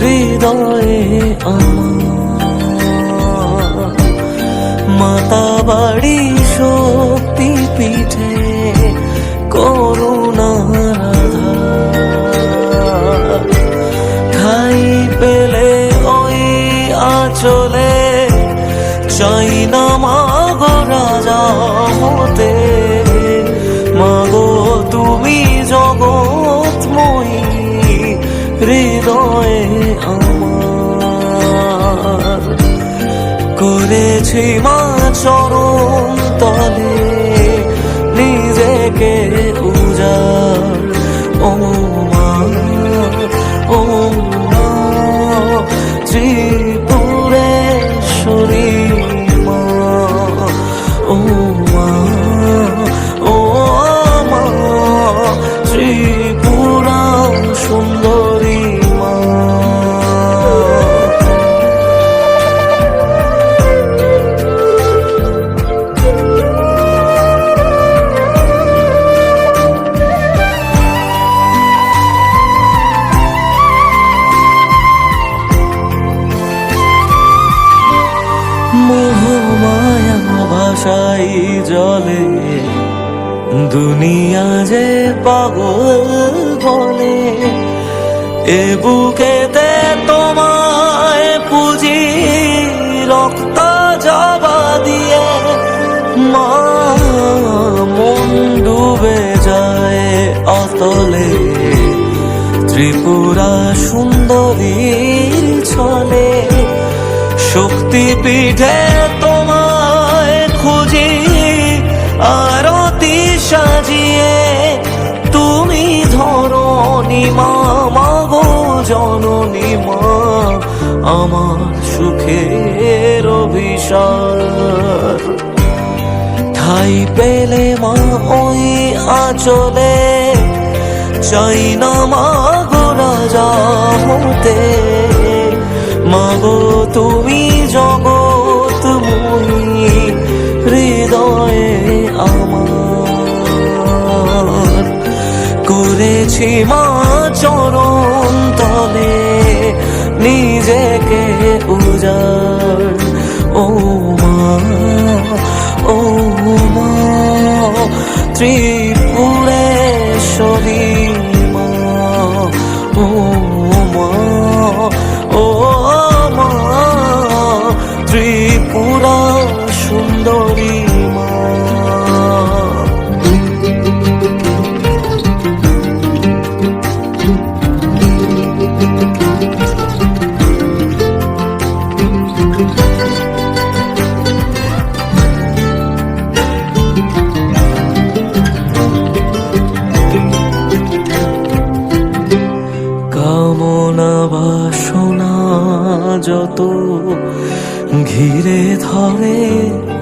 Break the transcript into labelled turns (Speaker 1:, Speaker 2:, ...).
Speaker 1: হৃদয়ে আমার মাতা বাড়ি শক্তি পিঠে আধার ঠাই পেলে ওই আচলে, চাই না মাগো রাজা হতে। মাগো তুমি জগৎময়ী, হৃদয়ে করেছি মা চরম তলে নিজেকে উজাড় ও মা ও মা ভাষাই জলে, দুনিয়া যে পাগল বলে। এ বুকেতে তোমায় পুজি, রক্ত জবা দিয়ে মা মন ডুবে যায় অতলে। ত্রিপুরা সুন্দরীর ছলে শক্তি পিঠে মা মাগো জননী মা, আমার সুখের অভিসার ঠাই পেলে মা ওই আচলে, চাই না মা গো রাজা হতে। মাগো তুমি করেছি মা চরণ তলে, নিজেকে উজাড়। ও মা ও মা ত্রিপুরেশ্বরী মা ও মা, ও কামনা বাসনা যত ঘিরে ধরে